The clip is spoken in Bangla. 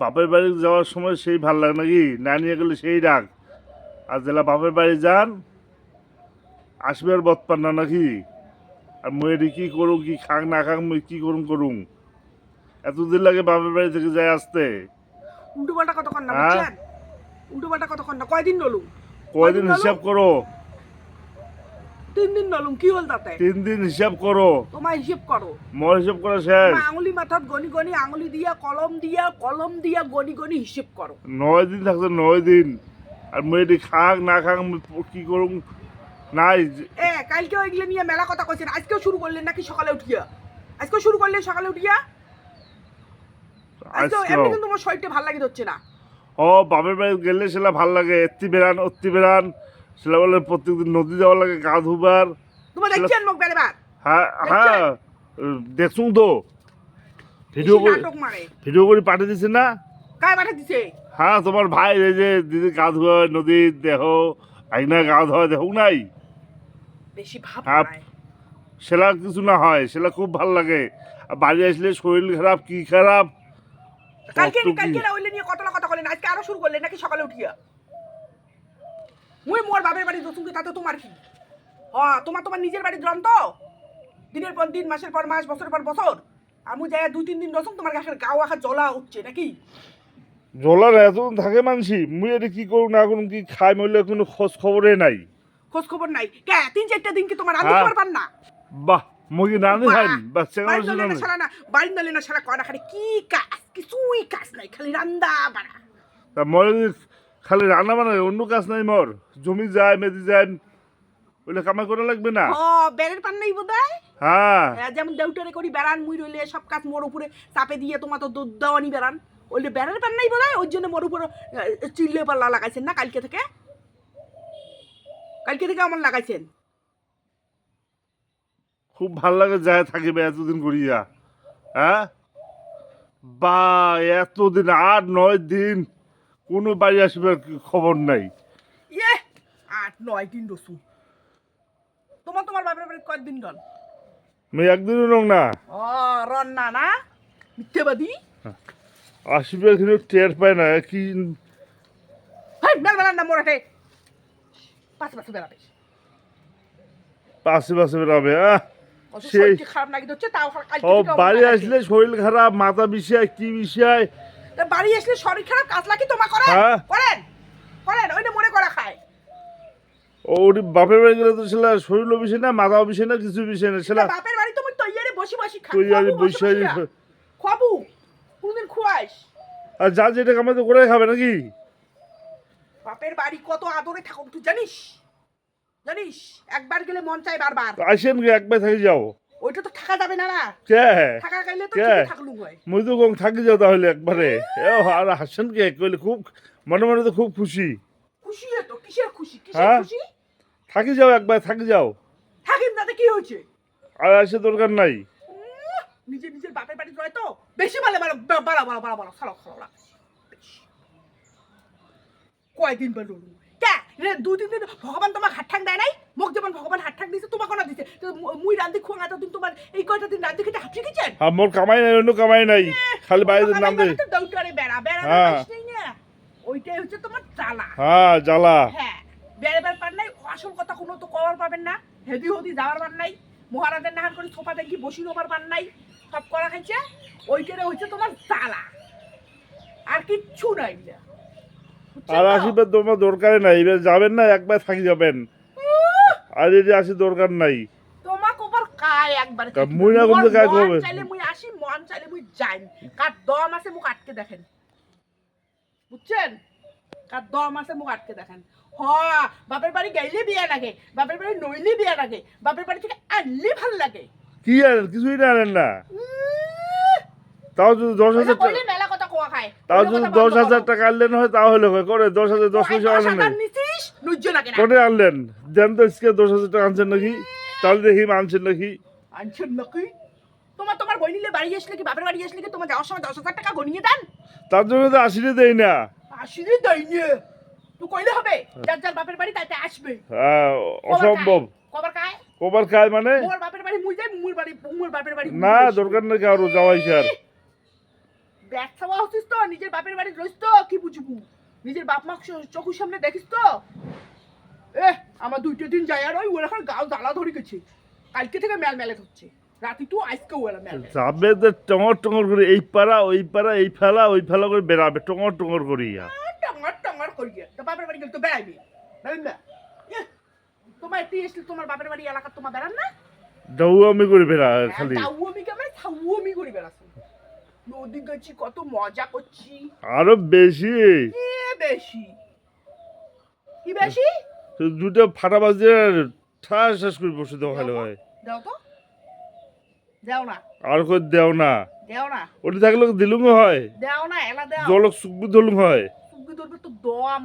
বাপের বাড়ি যাওয়ার সময় সেই ভালো লাগে নাকি না নিয়ে গেলে সেই রাগ। আর জেলা বাপের বাড়ি যান আসবে আর বত পান না নাকি? আর মেয়েটি কি করুম কি খাক না খাক মুই কী করুম করুম। এতদিন লাগে বাপের বাড়ি থেকে যায় আসতে। উল্টো পাল্টা কতক্ষণ না হ্যাঁ? উল্টো পাল্টা কতক্ষণ না? কয়দিন কয়দিন কয়দিন হিসাব করো? তিন দিন নলুম কি হল তাতে? তিন দিন হিসাব করো তোমার হিসেব করো মোর হিসাব করা শেষ আঙুলি মাথাত গনি গনি আঙুলি দিয়া কলম দিয়া কলম দিয়া গনি গনি হিসেব করো নয় দিন থাকছে নয় দিন। আর খাক না খাক কি করুম নাই। এ কালকে ওইগুলো নিয়ে মেলা কথা কইছেন আজকেও শুরু করলেন নাকি সকালে উঠিয়া? আজকেও শুরু করলেন সকালে উঠিয়া? এমনি কিন্তু তোমার শরীরটা ভালো লাগে হচ্ছে না। ও বাপের বাড়ি গেলে সেটা ভালো লাগে এত্তি বেড়ান অত্তি বেড়ান সেটা বলে প্রত্যেকদিন নদী যাওয়া লাগে গা ধুবার। তোমার দেখছেন মুখ বেড়েবার হ্যাঁ হ্যাঁ দেখুন তো। ভিডিও করে ভিডিও করে পাঠিয়ে দিছে না? কায় পাঠা দিছে? হ্যাঁ তোমার ভাই এই যে দিদি গা ধোয়া নদীর দেহ আইনা গা ধোয়া দেখো নাই? বেশি ভাব হ্যাঁ। সেটা কিছু না হয় সেটা খুব ভালো লাগে। আর বাড়ি আসলে শরীর খারাপ কি খারাপ? কালকে কত কালকে না ওইলে নিয়ে কতলা কথা বলেন আজকে আরও শুরু করলেন নাকি সকালে উঠিয়া? মুই মোর বাপের বাড়ি দোসুনকে তাতে তোমার কি? হ্যাঁ তোমার তোমার নিজের বাড়ি তো? দিনের পর দিন মাসের পর মাস বছরের পর বছর। আমি যাই দুই তিন দিন দোসুন তোমার গাছের গাও আখা জ্বলা উঠছে নাকি? জলার এত থাকে মানসি মুই এটা কি করুন না করুন কি খাই মরলে কোনো খোঁজ খবরে নাই। খোঁজ খবর নাই। কে তিন চারটা দিন কি তোমার রান্না হ্যাঁ। খাবার পান না? বাহ মুই কি নানি খাই চেঙ্গা নলে না সারা না বাড়ি নলে না সারা কয়না খালি কি কাজ কিছুই কাজ নাই খালি রান্দা বাড়া। তা যদি খালি রান্না বানাই অন্য কাজ নাই মোর। জমি যায় মেদি যায় ওইলে কামাই করা লাগবে না? ও বেড়ের পান নাই বোধ হ্যাঁ। যেমন দেউটারে করি বেড়ান মুই রইলে সব কাজ মোর উপরে চাপে দিয়ে তোমার তো দুধ দেওয়ানি বেড়ান। ওইলে বেড়ার পান নাই বোধ ওই জন্য মোর উপরে চিল্লে পাল্লা লাগাইছেন না কালকে থেকে? কালকে থেকে আমার লাগাইছেন? খুব ভালো লাগে যায় থাকিবে এতদিন করিয়া। হ্যাঁ? বা এতদিন আট নয় দিন কোনো বাড়ি আসবে খবর নাই। ইয়ে আট নয় দিন রসু তোমার তোমার বাপের বাড়ি আমি একদিনও রং না। ও রন্না না মিথ্যেবাদী? আসবে কিন্তু টের পায় না কি মোরাটে পাশে পাশে বেড়াবে। পাশে পাশে আহ! সেই- খারাপ লাগি হচ্ছে তাও ও বাড়ি আসলে শরীর খারাপ মাথা বিষয় কি বিষয়? বাড়ি আসলে শরীর খারাপ কাজ লাগি তোমার করেন? হ্যাঁ। করেন? করেন ওইটা মনে করা খায়। ও বাপের বাড়ি গেলে তো সেটা শরীর বিষয় না মাথা বিষয় না কিছু বিষয় না তা বাপের বাড়ি তুমি তৈয়ারে বসে বসে খা তুই আর খাব বসে। খাব কোনদিন খুয়াইস। আর যা যেটা কামাই তো করে খাবে নাকি? বাপের বাড়ি কত আদরে থাকো তুই জানিস? জানিস? একবার গেলে মন চাই বারবার। আসেন একবার থাকি যাও। ওইটা তো থাকা যাবে না না। কে? থাকা গেলে তো থাকলু হয় মুই তো কম থাকি যাও তাহলে একবারে। এ আর হাসেন কে? কইলে খুব মনে মনে তো খুব খুশি। খুশি তো? কিসের খুশি? কিসের হ্যাঁ? খুশি? থাকি যাও একবার থাকি যাও। থাকিন তাতে কি হয়েছে? আর আসে দরকার নাই। নিজে নিজের বাপের বাড়ি রয় তো? বেশি ভালো ভালো বাড়া বাড়া বাড়া বাড়া কয়দিন তিন দিন ভগবান তোমার হাত ঠাক দেয় নাই? মোক যেমন ভগবান হাত ঠাক দিছে তোমাকে না দিছে। মুই রান্ধি খুয়া এতদিন তোমার এই কয়টা দিন রান্ধি খেতে হাত শিখেছেন আর মোর কামাই নাই অন্য কামাই নাই। খালি বাইরে নাম দে। বেড়া বেড়া হ্যাঁ। না? ওইটাই হচ্ছে তোমার জ্বালা। হ্যাঁ জ্বালা। হ্যাঁ বেড়াবার পার নাই আসল কথা কোনো তো কবার পাবেন না হেদি হদি যাওয়ার পার নাই মহারাজের নাহার করে সোফা দেখি বসি নেবার পার নাই। সব করা খাইছে। ওইটারে হচ্ছে তোমার জ্বালা। আর কিচ্ছু নাই আর? আসিবার তোমার দরকার নাই এবার যাবেন না একবার থাকি যাবেন। আর যদি আসি দরকার নাই। তোমাক ওপর কায় একবার। তা মুই কায় করবে? চাইলে মুই আসি মন চাইলে মুই যাই। কার দম আছে মুখ আটকে দেখেন। বুঝছেন? কার দম আছে মুখ আটকে দেখেন। হ বাপের বাড়ি গাইলে বিয়া লাগে বাপের বাড়ি নইলে বিয়া লাগে বাপের বাড়ি থেকে আনলে ভালো লাগে। কি কিছুই না আনেন না। তাও যদি দশ হাজার টাকা খায় তাও যদি দশ হাজার টাকা আনলেন হয় করে দশ হাজার দশ পয়সা দশ আনেন হাজার নাই নিছিস, নুজ্জ লাগে না। কোনে আনলেন? দেন তো আজকে দশ হাজার টাকা আনছেন নাকি? তাহলে দেখি আনছেন নাকি? আনছেন নাকি? তোমার তোমার বই নিলে বাড়ি আসলে কি বাপের বাড়ি আসলে কি তোমার যাওয়ার সময় দশ হাজার টাকা দেন? তার জন্য তো আশিরে দেই না। আসলে দেয়নি তুই কইলে হবে যার যার বাপের বাড়ি তাইতে আসবে। হ্যাঁ, অসম্ভব। কবার কায় কবার খায় মানে? মোর বাপের বাড়ি মুই যাই মুর বাড়ি মুর বাপের বাড়ি না দরকার নেই কারও যাওয়াই স্যার। ব্যবসা হচ্ছিস তো? নিজের বাপের বাড়ি রইস তো? কি বুঝবু? নিজের বাপ মা চোখের সামনে দেখিস তো? এ আমার দুইটা দিন যায় আর ওই ওর এখন গাও জ্বালা ধরে গেছে। কালকে থেকে মেল মেলে হচ্ছে। রাতে তো আজকে ওরা মেল যাবে তো টঙর টঙর করে এই পাড়া ওই পাড়া এই ফেলা ওই ফেলা করে বেড়াবে। টঙর টঙর করিয়া। টঙ্গার টঙ্গার করিয়ে। তো বাপের বাড়ি গেলে তো বেড়াই না? তোমার একটু এসলে তোমার বাপের বাড়ি এলাকা তোমার বেড়ান না? ডাউ আমি করে বেড়া খালি। তাউমি কেমন তাউমি করে বেড়াচ্ছ নদী গেছি কত মজা করছি। আরও বেশি। কি বেশি? কি বেশি? তো দুটো ফাটা বাজে ঠাস ঠাস করে বসে দেওয়া ভালো হয় দাও তো। দেও না। আর করে দেও না। দেও না। ওটা থাকলে দিলুম হয়? দেও না এলা দেও। জলক সুকবি ধরলুম হয়। সুকবি ধরবে তো দম।